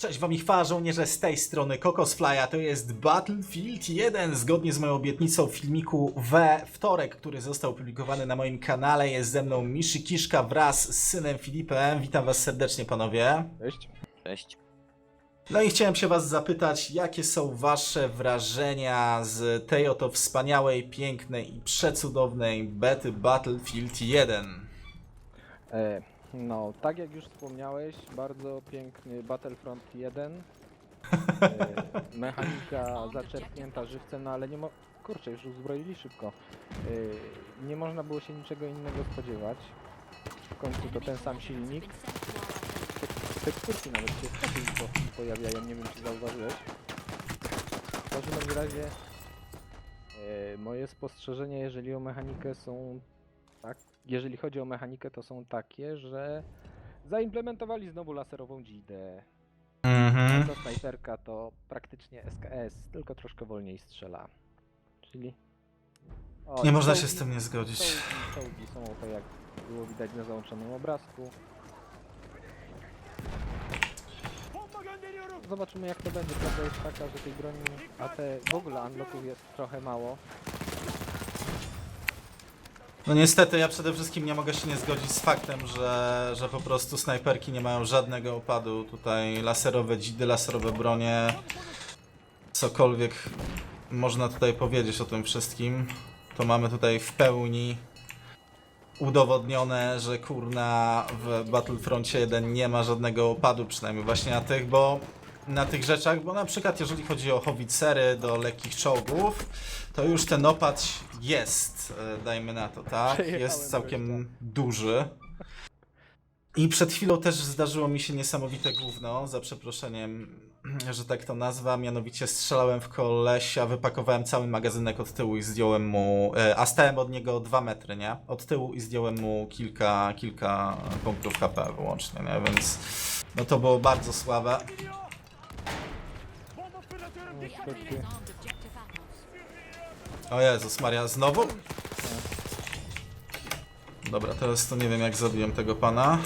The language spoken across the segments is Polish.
Cześć wam chwała żołnierze z tej strony Kokosfly, a to jest Battlefield 1 zgodnie z moją obietnicą w filmiku we wtorek, który został opublikowany na moim kanale. Jest ze mną Miszy Kiszka wraz z synem Filipem. Witam was serdecznie panowie. Cześć. Cześć. No i chciałem się was zapytać, jakie są wasze wrażenia z tej oto wspaniałej, pięknej i przecudownej bety Battlefield 1? E, no, tak jak już wspomniałeś, bardzo piękny Battlefront 1. E, mechanika zaczerpnięta żywcem, no ale nie mo... Kurczę, już uzbroili szybko. E, nie można było się niczego innego spodziewać. W końcu to ten sam silnik. Te teksturki nawet się po, pojawiają, nie wiem czy zauważyłeś. W każdym razie e, moje spostrzeżenia, jeżeli o mechanikę są tak, jeżeli chodzi o mechanikę, to są takie, że zaimplementowali znowu laserową dzidę. Mhm. Ta snajperka to praktycznie SKS, tylko troszkę wolniej strzela. Czyli. O, Nie i można się czołgi- z tym nie zgodzić. Czołgi, czołgi są to jak było widać na załączonym obrazku. Zobaczymy jak to będzie. Prawda jest taka, że tej broni AT w ogóle unlocków jest trochę mało. No niestety ja przede wszystkim nie mogę się nie zgodzić z faktem, że, że po prostu snajperki nie mają żadnego opadu. Tutaj laserowe dzidy, laserowe bronie, cokolwiek można tutaj powiedzieć o tym wszystkim. To mamy tutaj w pełni udowodnione, że kurna w Battlefroncie 1 nie ma żadnego opadu, przynajmniej właśnie na tych, bo na tych rzeczach, bo na przykład jeżeli chodzi o howicery do lekkich czołgów, to już ten opad jest, e, dajmy na to, tak? Jest całkiem gościa. duży. I przed chwilą też zdarzyło mi się niesamowite gówno, za przeproszeniem, że tak to nazwa, mianowicie strzelałem w kolesia, wypakowałem cały magazynek od tyłu i zdjąłem mu, e, a stałem od niego 2 metry, nie? Od tyłu i zdjąłem mu kilka, kilka punktów HP wyłącznie, nie? Więc no to było bardzo słabe. Niestety. O Jezus Maria, znowu? Dobra, teraz to nie wiem jak zabiłem tego pana.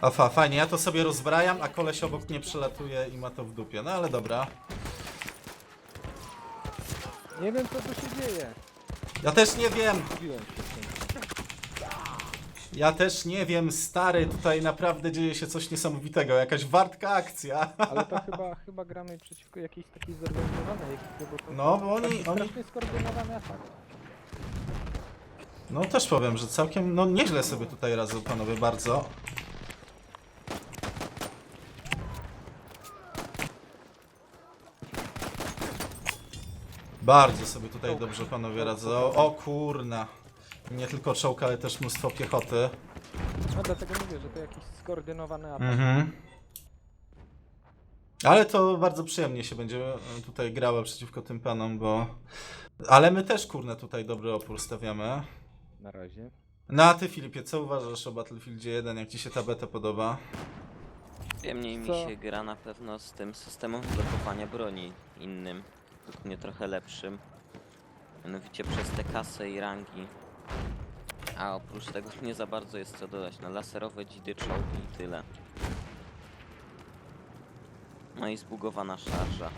A fa, fajnie, ja to sobie rozbrajam, a koleś obok mnie przelatuje i ma to w dupie. No ale dobra. Nie wiem co tu się dzieje. Ja też nie wiem, Zgubiłem się. Ja też nie wiem, stary, tutaj naprawdę dzieje się coś niesamowitego, jakaś wartka akcja. Ale to chyba, chyba gramy przeciwko jakiejś takiej zorganizowanej ekipie, bo to No, bo oni, oni, strasznie skoordynowany atak. no też powiem, że całkiem, no nieźle sobie tutaj radzą panowie, bardzo. Bardzo sobie tutaj dobrze panowie radzą. O kurna. Nie tylko czołg, ale też mnóstwo piechoty. No dlatego mówię, że to jakiś skoordynowany atak. Mhm. Ale to bardzo przyjemnie się będzie e, tutaj grało przeciwko tym panom, bo... Ale my też, kurna, tutaj dobry opór stawiamy. Na razie. No a ty, Filipie, co uważasz o Battlefieldzie 1? Jak ci się ta beta podoba? Przyjemniej mi Co? się gra na pewno z tym systemem blokowania broni innym, według mnie trochę lepszym. Mianowicie przez te kasy i rangi. A oprócz tego nie za bardzo jest co dodać na laserowe dzidy, czołgi i tyle. No i zbugowana szarża.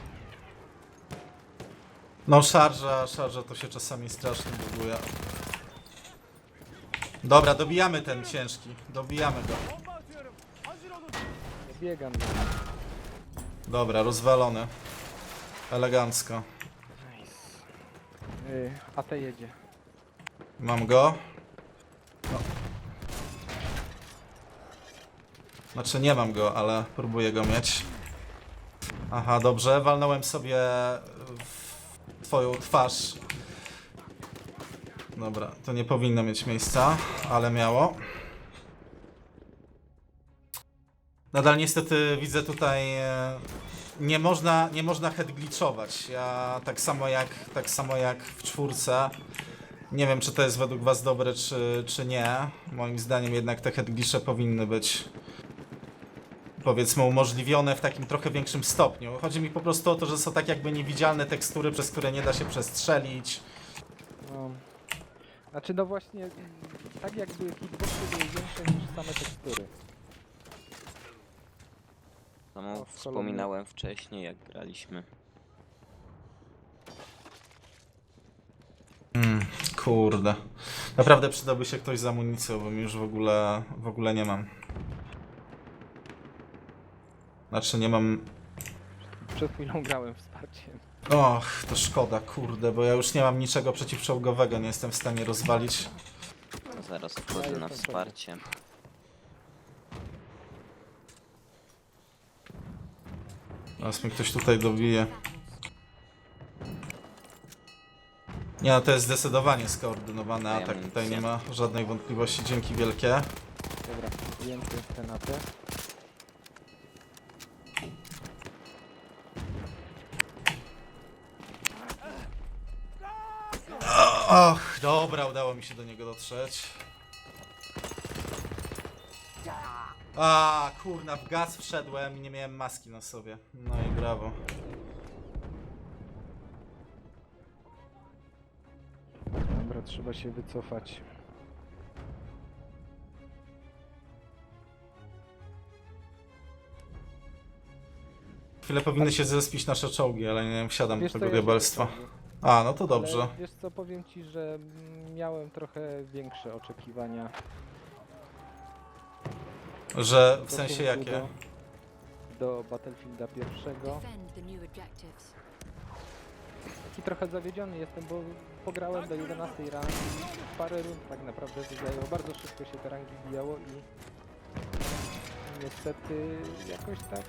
No szarża, szarża to się czasami strasznie buguje. Dobra, dobijamy ten ciężki. Dobijamy go. Biegam. Dobra, rozwalony. Elegancko. Nice. Yy, AT jedzie. Mam go. No. Znaczy nie mam go, ale próbuję go mieć. Aha, dobrze. Walnąłem sobie w twoją twarz. Dobra, to nie powinno mieć miejsca, ale miało. Nadal niestety widzę tutaj e, nie można, nie można head glitchować. Ja tak samo jak tak samo jak w czwórce nie wiem, czy to jest według Was dobre, czy, czy nie. Moim zdaniem jednak te headglisze powinny być powiedzmy umożliwione w takim trochę większym stopniu. Chodzi mi po prostu o to, że są tak jakby niewidzialne tekstury, przez które nie da się przestrzelić. No. Znaczy no właśnie, tak jakby hitboxy były większe niż same tekstury. Samo O, wspominałem wcześniej, jak graliśmy. Mm, kurde. Naprawdę przydałby się ktoś z amunicją, bo mi już w ogóle, w ogóle nie mam. Znaczy nie mam... Przed chwilą grałem wsparciem. Och, to szkoda, kurde, bo ja już nie mam niczego przeciwczołgowego, nie jestem w stanie rozwalić. Zaraz wchodzę na wsparcie. Teraz mnie ktoś tutaj dobije. Nie no, to jest zdecydowanie skoordynowany Daję atak, tutaj nie ma żadnej wątpliwości, dzięki wielkie. Dobra, więcej granaty. Och, dobra, udało mi się do niego dotrzeć. A, kurna, w gaz wszedłem i nie miałem maski na sobie. No i brawo. Trzeba się wycofać. Chwilę powinny się zespić nasze czołgi, ale nie wsiadam do Wiesz co, tego ja się diabelstwa. A, no to dobrze. Ale wiesz co, powiem ci, że miałem trochę większe oczekiwania. Że w w sensie stosunku jakie? Do, do Battlefielda pierwszego. Defend the new objectives. I trochę zawiedziony jestem, bo pograłem do 11 rangi. Parę rund tak naprawdę zajęło. Bardzo szybko się te rangi bijało i niestety jakoś tak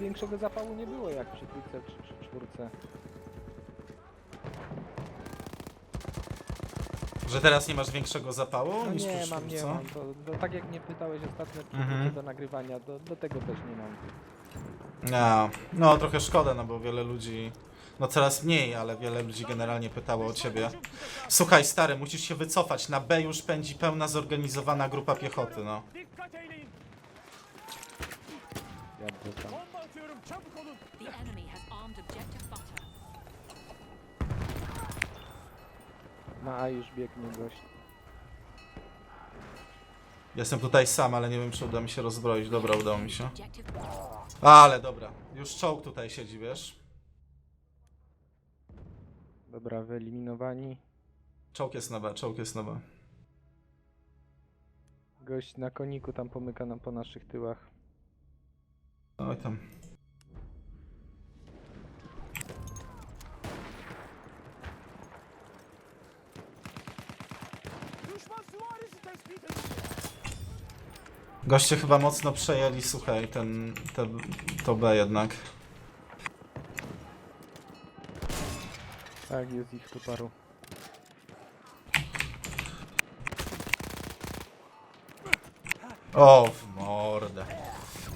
większego zapału nie było jak przy trójce czy przy czwórce. Że teraz nie masz większego zapału No niż nie przy mam, nie czwórce? mam. To, to tak jak mnie pytałeś ostatnio przy Mhm. do nagrywania, do, do tego też nie mam. No, no trochę szkoda, no bo wiele ludzi, no coraz mniej, ale wiele ludzi generalnie pytało o ciebie. Słuchaj stary, musisz się wycofać, na B już pędzi pełna zorganizowana grupa piechoty, no. Jadę tam. The enemy has armed objective butter. Na A już biegnie gość. Jestem tutaj sam, ale nie wiem czy uda mi się rozbroić, dobra udało mi się. Objective Ale dobra, już czołg tutaj siedzi, wiesz? Dobra, wyeliminowani. Czołg jest na B, czołg jest na B. Gość na koniku tam pomyka nam po naszych tyłach. Oj tam. Goście chyba mocno przejęli, słuchaj, ten, te, to B jednak. Tak, jest ich tu paru. O, w mordę.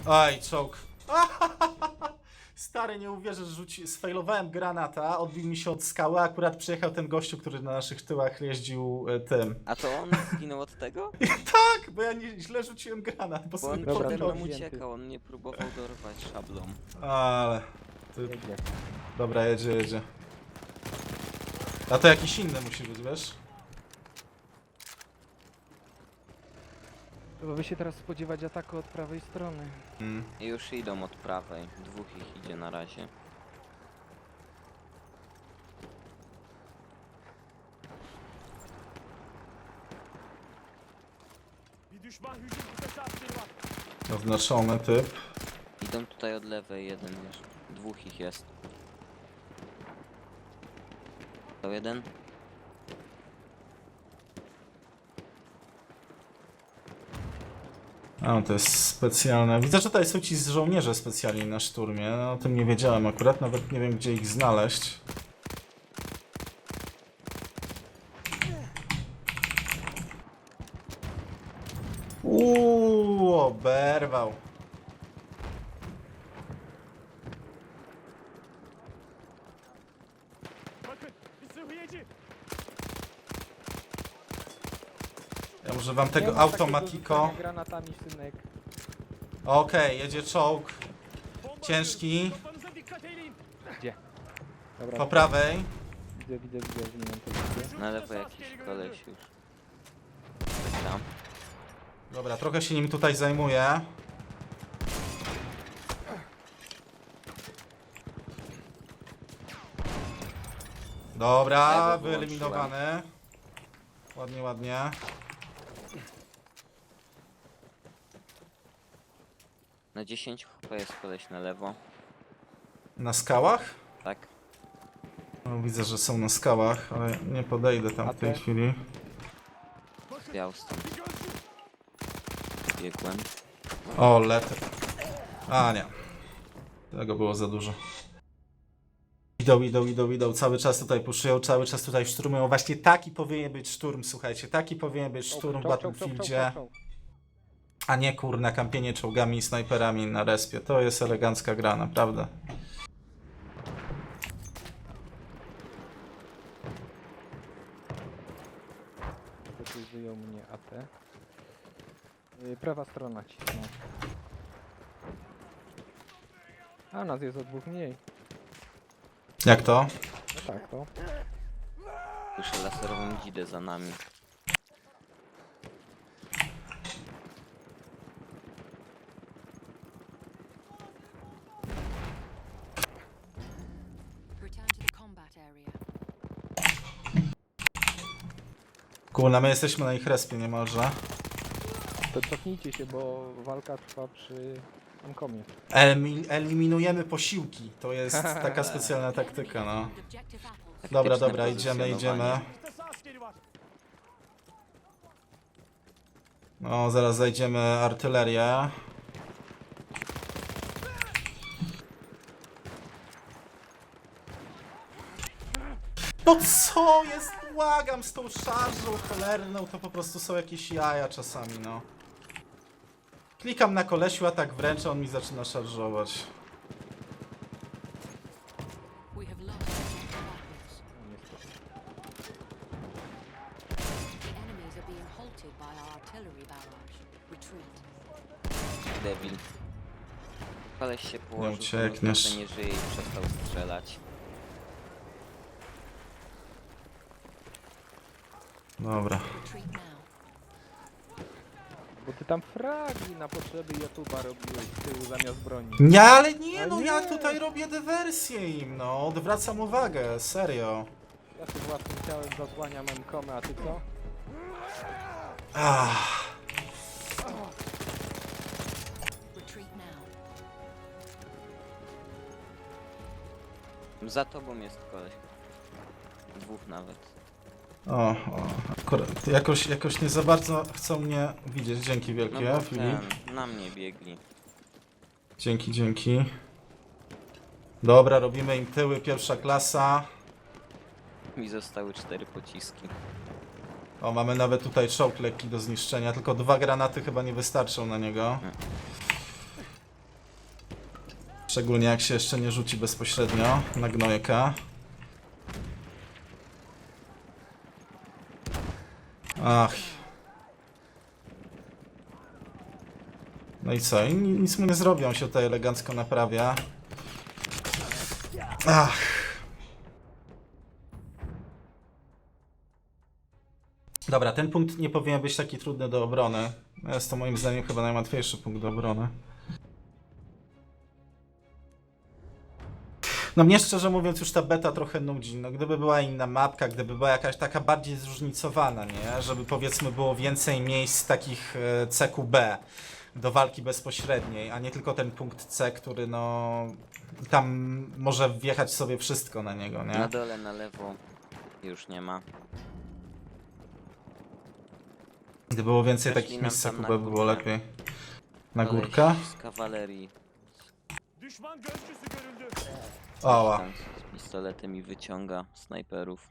Aj, czołg. Stary, nie uwierzysz, rzuci... sfailowałem granata, odbił mi się od skały, a akurat przyjechał ten gościu, który na naszych tyłach jeździł e, tym. A to on zginął od tego? Tak, bo ja nie, źle rzuciłem granat, bo Bo sobie on Dobra, to mną wzięty. uciekał, on mnie próbował dorwać szablą. Ale... Ty... Dobra, jedzie, jedzie. A to jakiś inny musi być, wiesz? Trzeba by się teraz spodziewać ataku od prawej strony. Mm. I już idą od prawej. Dwóch ich idzie na razie. Oznaczony typ. Idą tutaj od lewej jeden już. Dwóch ich jest. Jeden? A, to jest specjalne. Widzę, że tutaj są ci żołnierze specjalni na szturmie. No, o tym nie wiedziałem akurat, nawet nie wiem gdzie ich znaleźć. Uuu, oberwał. Sıhhiyeci. Ja używam Nie tego automatiko. granatami, synek. Okej, jedzie czołg Bomba ciężki eyleyin. Dobra, po prawej. widzę, widzę, widzę, zmieniam pozycję. Na lewo jakiś koleś już. Tam. Dobra, trochę się nim tutaj zajmuję. Dobra, Lewo wyeliminowany. Ładnie, ładnie. Na 10 chyba jest koleś na lewo. Na skałach? Tak. No, widzę, że są na skałach, ale nie podejdę tam A w tej te? chwili. Biał stąd. Biegłem. O. A, nie. Tego było za dużo. Idą, idą, idą, idą. Cały czas tutaj puszują, cały czas tutaj szturmują. Właśnie taki powinien być szturm, słuchajcie. Taki powinien być szturm w Battlefieldzie. A nie kurna kampienie czołgami i snajperami na respie. To jest elegancka gra, naprawdę. Wyjął mnie AT. Y, Prawa strona ci. No. A nas jest o dwóch mniej. Jak to? No tak, to. Słyszę laserową dzidę za nami. Return to the combat area. Kurna, my jesteśmy na ich respie niemalże. To cofnijcie się, bo walka trwa przy Elmi- eliminujemy posiłki. To jest taka specjalna taktyka, no. Dobra, dobra, idziemy, idziemy. No, zaraz zajdziemy artylerię. No co jest? Błagam z tą szarżą cholerną, to po prostu są jakieś jaja czasami, no. Klikam na kolesiu, a tak wręczę, on mi zaczyna szarżować. Devil. Koleś się położył, uciekniesz. że nie żyje i przestał strzelać. Dobra. Bo ty tam fragi na potrzeby YouTube'a robiłeś z tyłu zamiast broni. Nie, ale nie, no ja nie. tutaj robię dywersję im, no. Odwracam uwagę, serio. Ja tu własnym ciałem zasłaniam Ankomę, a ty co? Ach. Retreat now. Za tobą jest koleś. Dwóch nawet. O, o, akurat jakoś, jakoś nie za bardzo chcą mnie widzieć. Dzięki No wielkie, bo Filip. ten, na mnie biegli. Dzięki, dzięki. Dobra, robimy im tyły, pierwsza klasa. Mi zostały cztery pociski. O, mamy nawet tutaj czołg lekki do zniszczenia, tylko dwa granaty chyba nie wystarczą na niego. Szczególnie jak się jeszcze nie rzuci bezpośrednio na gnojeka. Ach. No i co? I ni- nic mu nie zrobią, się tutaj elegancko naprawia. Ach. Dobra, ten punkt nie powinien być taki trudny do obrony. Jest to moim zdaniem chyba najłatwiejszy punkt do obrony. No mnie szczerze mówiąc już ta beta trochę nudzi. No gdyby była inna mapka, gdyby była jakaś taka bardziej zróżnicowana, nie? Żeby powiedzmy było więcej miejsc takich e, CQB do walki bezpośredniej, a nie tylko ten punkt C, który no tam może wjechać sobie wszystko na niego, nie? Na dole, na lewo już nie ma. Gdyby było więcej Weszli takich nam miejsc tam CQB na by było górkę. lepiej. Na Koleś górkę? Z kawalerii. Düşman gözcüsü görüldü. Oła. Tam z pistoletem i wyciąga snajperów.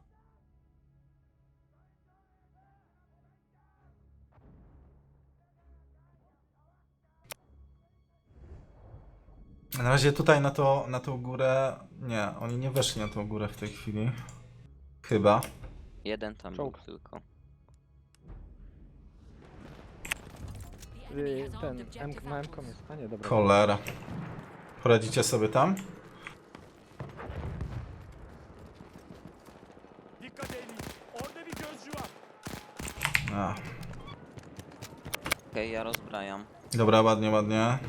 Na razie tutaj na, to, na tą górę. Nie, oni nie weszli na tą górę w tej chwili. Chyba. Jeden tam Czołg. był tylko. Y, ten M na jest. A nie, dobra. Cholera. Poradzicie sobie tam? Dikkat edin. Orada bir gözcü var. A. Okej, ja rozbrajam. Dobra, ładnie, ładnie.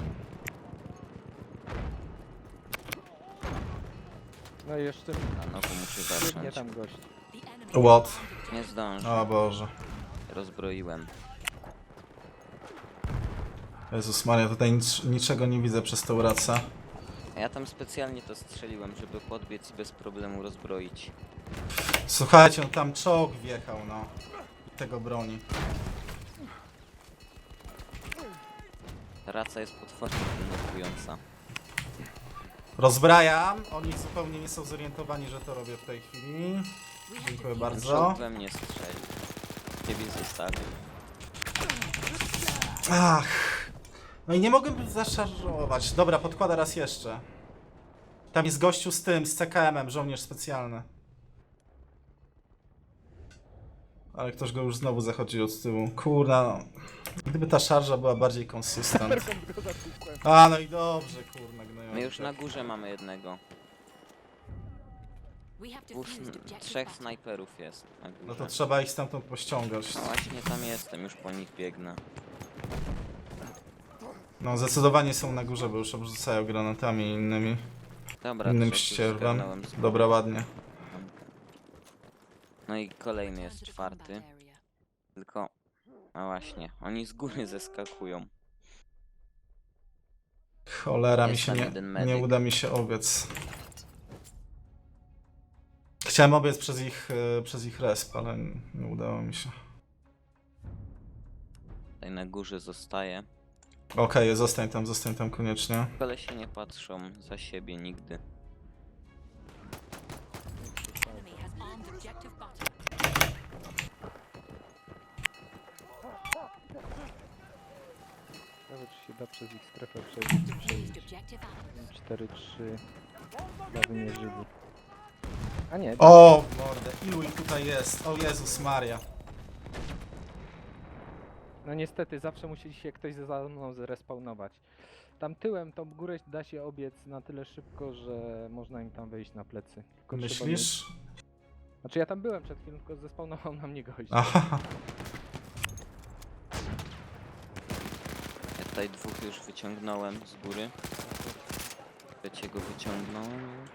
No i jeszcze A znowu muszę biegnie zacząć. tam gość. What? Nie zdążę. O Boże. Rozbroiłem. Jezus Maria, tutaj nic, niczego nie widzę przez tą racę. A ja tam specjalnie to strzeliłem, żeby podbiec i bez problemu rozbroić. Słuchajcie, no tam czołg wjechał, no. I Tego broni. Raca jest potwornie denerwująca. Rozbrajam. Oni zupełnie nie są zorientowani, że to robię w tej chwili. Dziękuję bardzo. Czołg we mnie strzelił. Ciebie zostawił. Ach. No i nie mogłem zaszarżować. Dobra, podkłada raz jeszcze. Tam jest gościu z tym, z CKM-em, żołnierz specjalny. Ale ktoś go już znowu zachodzi od tyłu. Kurna, no. Gdyby ta szarża była bardziej konsystent. A, no i dobrze, kurna, gnoją. My już na górze mamy jednego. Dwóch, trzech snajperów jest na górze. No to trzeba ich stamtąd pościągać. No właśnie tam jestem, już po nich biegnę. No, zdecydowanie są na górze, bo już obrzucają granatami i innymi, Dobra, innym ścierwem. Dobra, ładnie. No i kolejny jest czwarty. Tylko, no właśnie, oni z góry zeskakują. Cholera, mi Jest się tam nie, jeden nie medyk. uda mi się obiec. Chciałem obiec przez ich, e, przez ich resp, ale nie udało mi się. Tutaj na górze zostaje. Okej, zostań tam, zostań tam koniecznie. Ale się nie patrzą za siebie nigdy. Objective Butter. Ciekawe, czy się da przez ich strefę przebić. przebić. objective Alpha. 4, 3, chyba wymierzyli. A nie, O, mordę, ilu ich tutaj jest? O Jezus Maria. no niestety zawsze musi się ktoś za mną zrespawnować. Tam tyłem tą górę da się obiec na tyle szybko, że można im tam wejść na plecy. Tylko trzeba mieć- Myślisz? Znaczy ja tam byłem przed chwilą, tylko zespawnował na mnie gość. Aha. Ja tutaj dwóch już wyciągnąłem z góry. Trzeciego wyciągnąłem już.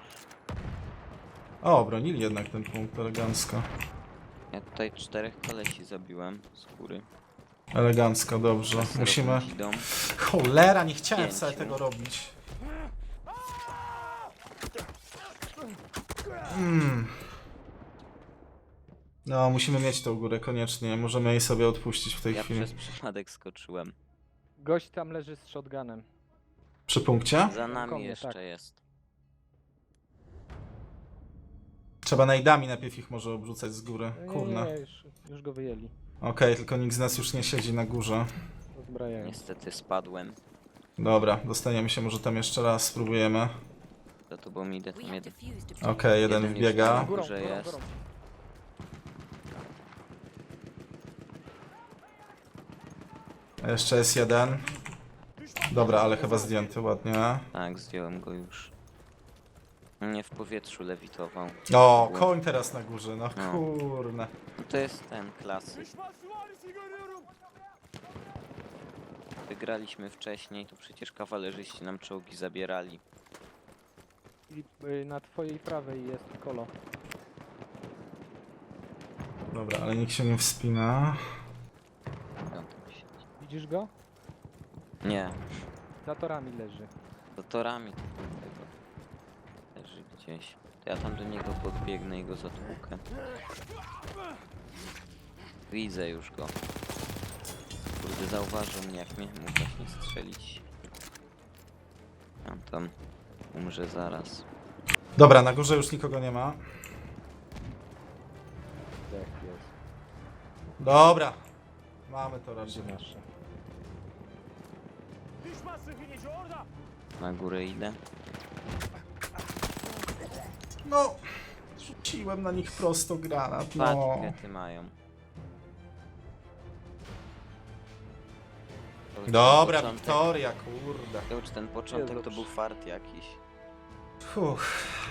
O, obronili jednak ten punkt elegancko. Ja tutaj czterech kolesi zabiłem z góry. Elegancko, dobrze. Teraz Musimy... dom. Cholera, nie chciałem Pięciu. wcale tego robić. Mm. No, musimy mieć tą górę koniecznie. Możemy jej sobie odpuścić w tej Ja chwili. przez przypadek skoczyłem. Gość tam leży z shotgunem. Przy punkcie? Za nami Konie, jeszcze tak. jest. Trzeba najdami najpierw ich może obrzucać z góry. Nie, Kurna. Nie, Okej, nie, już, już go wyjęli. tylko nikt z nas już nie siedzi na górze. Rozbrajają. Niestety spadłem. Dobra, dostaniemy się może tam jeszcze raz, spróbujemy. Za tobą idę We tam jeden. Okej, jeden Jeden już wbiega. Górą, górze górą, jest. górą. Jeszcze jest jeden. Dobra, ale chyba zdjęty ładnie. Tak, zdjąłem go już. Nie w powietrzu lewitował. O, Było. koń teraz na górze, no No. kurna. No to jest ten klasy. Düşman süvarisi görüyorum. Wygraliśmy wcześniej, to przecież kawalerzyści nam czołgi zabierali. I y, na twojej prawej jest kolo. Dobra, ale nikt się nie wspina. Widzisz go? Nie, Za torami leży. za torami tego leży gdzieś. To ja tam do niego podbiegnę i go zatłukę. Widzę już go. Kurde, zauważył mnie, jak mnie mógł właśnie strzelić. Tam, tam umrze zaraz. Dobra, na górze już nikogo nie ma. Tak jest. Dobra. Mamy to raczej. Nasze. Düşman sıhhiyeci orada. Na górę idę. No, rzuciłem na nich prosto granat, no. mają. To już ten Dobra, początek- Wiktoria, kurde. To już ten początek to był fart jakiś. Fuh.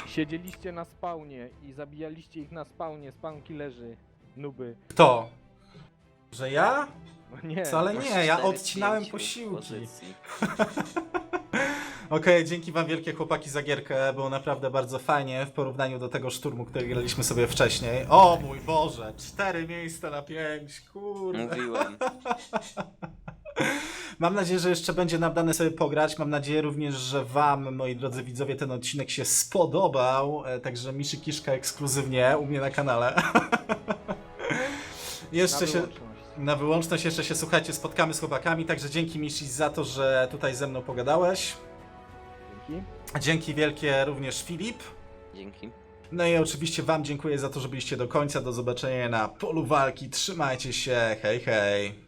Siedzieliście na spawnie i zabijaliście ich na spawnie, spawn killerzy. Nuby. Kto? Że ja? No nie. Wcale Masz nie, ja odcinałem posiłki. Okej, dzięki wam wielkie chłopaki za gierkę, było naprawdę bardzo fajnie w porównaniu do tego szturmu, który graliśmy sobie wcześniej. O mój Boże, cztery miejsca na pięć, kurde. Mówiłem. Mam nadzieję, że jeszcze będzie nam dane sobie pograć. Mam nadzieję również, że Wam, moi drodzy widzowie, ten odcinek się spodobał. E, Także Miszy Kiszka ekskluzywnie u mnie na kanale. jeszcze się. wyłączność. Na wyłączność jeszcze się słuchajcie, spotkamy z chłopakami. Także dzięki Mishi za to, że tutaj ze mną pogadałeś. Dzięki. Dzięki wielkie również Filip. Dzięki. No i oczywiście Wam dziękuję za to, że byliście do końca. Do zobaczenia na polu walki. Trzymajcie się. Hej, hej.